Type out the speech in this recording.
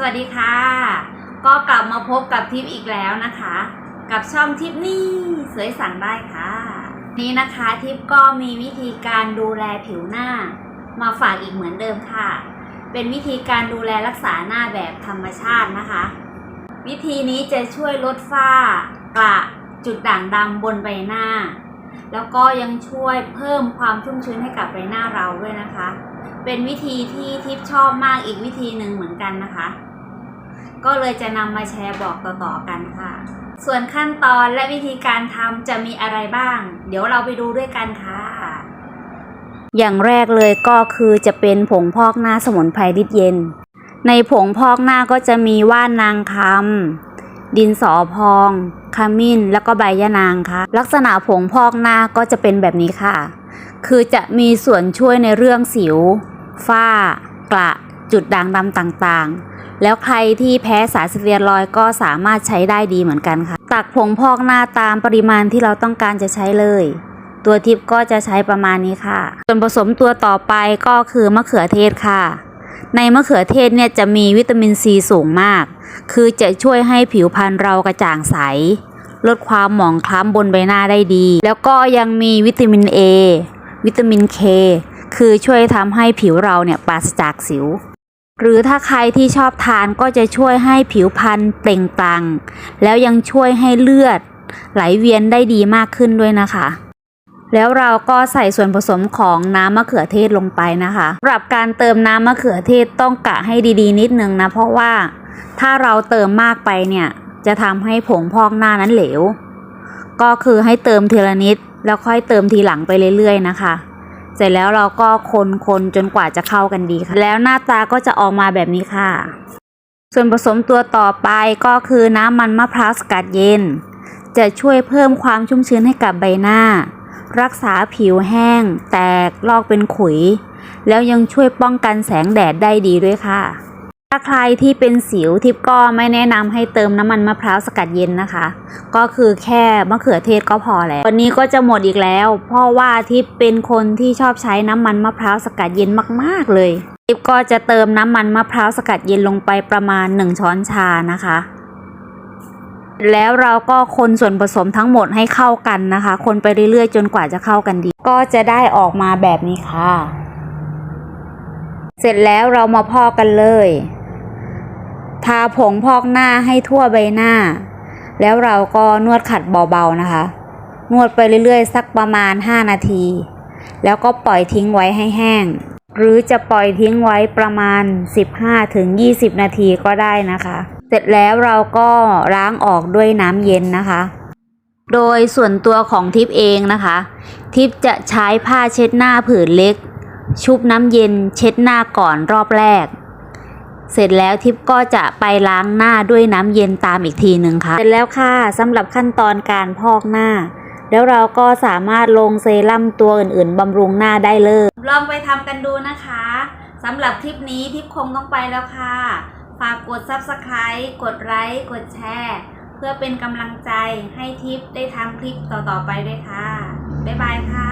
สวัสดีค่ะ ก็กลับมาพบกับทิปอีกแล้วนะคะ กับช่องทิปนี่สวยสั่งได้ค่ะ นี้นะคะทิปก็มีวิธีการดูแลผิวหน้า มาฝากอีกเหมือนเดิมค่ะ เป็นวิธีการดูแลรักษาหน้าแบบธรรมชาตินะคะ วิธีนี้จะช่วยลดฝ้ากระจุดด่างดำบนใบหน้า แล้วก็ยังช่วยเพิ่มความชุ่มชื้นให้กับใบหน้าเราด้วยนะคะเป็นวิธีที่ทิปชอบมากอีกวิธีหนึ่งเหมือนกันนะคะ ก็เลยจะนำมาแชร์บอกต่อๆกันค่ะ ส่วนขั้นตอนและวิธีการทำจะมีอะไรบ้าง เดี๋ยวเราไปดูด้วยกันค่ะ อย่างแรกเลยก็คือจะเป็นผงพอกหน้าสมุนไพรดิดเย็น ในผงพอกหน้าก็จะมีว่านนางคำดินสอพองขมิ้นแล้วก็ใบยะนางค่ะ ลักษณะผงพอกหน้าก็จะเป็นแบบนี้ค่ะ คือจะมีส่วนช่วยในเรื่องสิว ฝ้ากระจุดด่างดำต่างๆ แล้วใครที่แพ้สารสเตียรอยก็สามารถใช้ได้ดีเหมือนกันค่ะ ตักผงพอกหน้าตามปริมาณที่เราต้องการจะใช้เลย ตัวทิปก็จะใช้ประมาณนี้ค่ะ ส่วนผสมตัวต่อไปก็คือมะเขือเทศค่ะ ในมะเขือเทศเนี่ยจะมีวิตามินซีสูงมาก คือจะช่วยให้ผิวพรรณเรากระจ่างใส ลดความหมองคล้ำบนใบหน้าได้ดี แล้วก็ยังมีวิตามิน A วิตามิน K คือช่วยทำให้ผิวเราเนี่ยปราศจากสิว หรือถ้าใครที่ชอบทานก็จะช่วยให้ผิวพรรณเปล่งปลั่ง แล้วยังช่วยให้เลือด ไหลเวียนได้ดีมากขึ้นด้วยนะคะ แล้วเราก็ใส่ส่วนผสมของน้ำมะเขือเทศลงไปนะคะสำหรับการเติมน้ำมะเขือเทศต้องกะให้ดีๆ นิดนึงนะ เพราะว่าถ้าเราเติมมากไปเนี่ย จะทำให้ผงพอกหน้านั้นเหลว ก็คือให้เติมทีละนิด แล้วค่อยเติมทีหลังไปเรื่อยๆนะคะ เสร็จแล้วเราก็คนๆจนกว่าจะเข้ากันดีค่ะ แล้วหน้าตาก็จะออกมาแบบนี้ค่ะ ส่วนผสมตัวต่อไปก็คือน้ำมันมะพร้าวสกัดเย็น จะช่วยเพิ่มความชุ่มชื้นให้กับใบหน้า รักษาผิวแห้ง แตกลอกเป็นขุย แล้วยังช่วยป้องกันแสงแดดได้ดีด้วยค่ะ ถ้าใครที่เป็นสิวทิปก็ไม่แนะนำให้เติมน้ำมันมะพร้าวสกัดเย็นนะคะ ก็คือแค่มะเขือเทศก็พอแล้ววันนี้ก็จะหมดอีกแล้ว เพราะว่าทิปเป็นคนที่ชอบใช้น้ำมันมะพร้าวสกัดเย็นมากๆเลยทิปก็จะเติมน้ำมันมะพร้าวสกัดเย็นลงไปประมาณ 1 ช้อนชานะคะ แล้วเราก็คนส่วนผสมทั้งหมดให้เข้ากันนะคะ คนไปเรื่อยๆ จนกว่าจะเข้ากันดี ก็จะได้ออกมาแบบนี้ค่ะ เสร็จแล้วเรามาพอกกันเลย ทาผงพอกหน้าให้ทั่วใบหน้า แล้วเราก็นวดขัดเบาๆนะคะ นวดไปเรื่อยๆ สักประมาณ 5 นาที แล้วก็ปล่อยทิ้งไว้ให้แห้ง หรือจะปล่อยทิ้งไว้ประมาณ 15-20 นาทีก็ได้นะคะ เสร็จแล้วเราก็ล้างออกด้วยน้ำเย็นนะคะ โดยส่วนตัวของทิปเองนะคะ ทิปจะใช้ผ้าเช็ดหน้าผืนเล็ก ชุบน้ำเย็นเช็ดหน้าก่อนรอบแรก เสร็จแล้วทิปก็จะไปล้างหน้าด้วยน้ำเย็นตามอีกทีหนึ่งค่ะ เสร็จแล้วค่ะสำหรับขั้นตอนการพอกหน้า แล้วเราก็สามารถลงเซรั่มตัวอื่นๆบำรุงหน้าได้เลย ลองไปทำกันดูนะคะสำหรับคลิปนี้ทิปคงต้องไปแล้วค่ะ ฝากกด Subscribe กดไลค์กดแชร์เพื่อเป็นกำลังใจให้ทิปได้ทำคลิปต่อๆไปด้วยค่ะ บ๊ายบายค่ะ